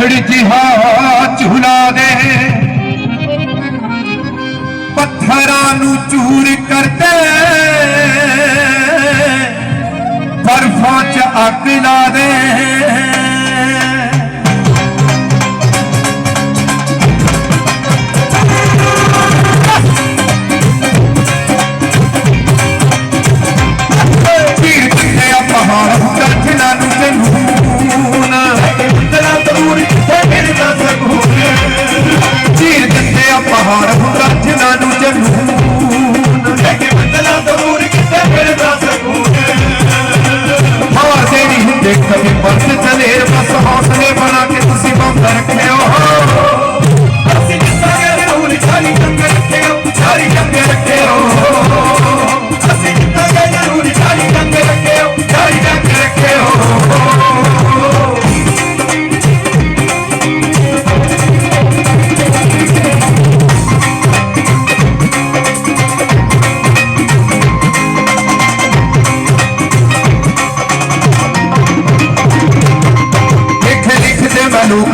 उधड़ जिहा झुला दे पत्थर चूर करते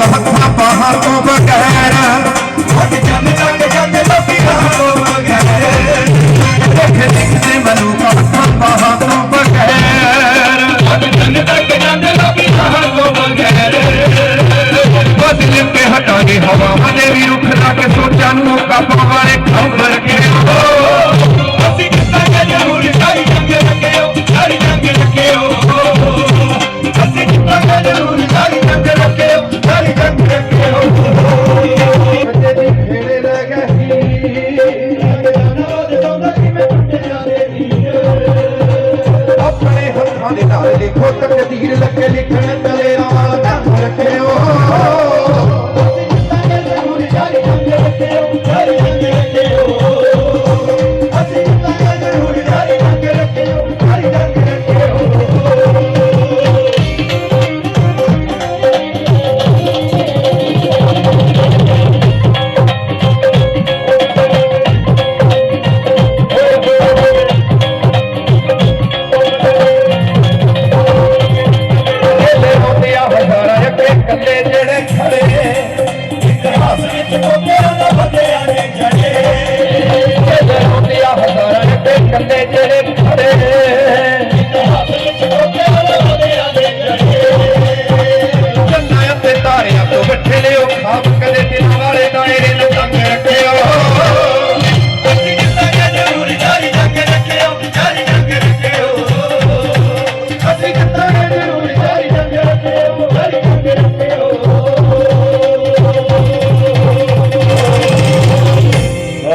ਹੱਥਾਂ ਬਾਹਾਂ ਤੋਂ ਬਗੈਰ ਵੱਟ ਜੰਨ ਤੱਕ ਜਾਂਦੇ ਲੋਕੀ ਰਾਹ ਤੋਂ ਬਗੈਰ ਦੇਖ ਦਿਖਦੇ ਮਲੂਕ ਹੱਥਾਂ ਬਾਹਾਂ ਤੋਂ ਬਗੈਰ ਵੱਟ ਜੰਨ ਤੱਕ ਜਾਂਦੇ ਲੋਕੀ ਰਾਹ ਤੋਂ ਬਗੈਰ ਬਦਲੇ ਤੇ ਹਟਾਂਗੇ ਹਵਾਵਾਂ ਦੇ ਵੀ ਰੁੱਖ ਲਾ ਕੇ ਸੋਚਾਂ ਨੂੰ ਮੌਕਾ ਪਾਵਾਂ। ਧੱਕੇ ਲਿਖਣ ਚਲੇ ਆਵਾਂ ਤਾਂ ਧੜਕਿਓ ਤੁਸੀਂ ਜਿੱਤਾਂਗੇ ਜ਼ਰੂਰ ਜਾਰੀ ਰੱਖਿਓ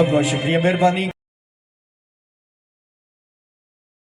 આપનો શુક્રિયા મહેરબાની